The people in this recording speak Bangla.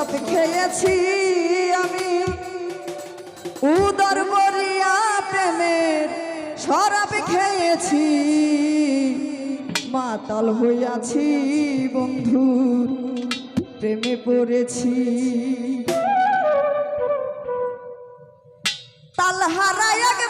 শরাব খেয়েছি আমি। উদর বরিয়া প্রেমের শরাব খেয়েছি। মাতাল হইয়াছি বন্ধুর প্রেমে পড়েছি। তাল হারায় এক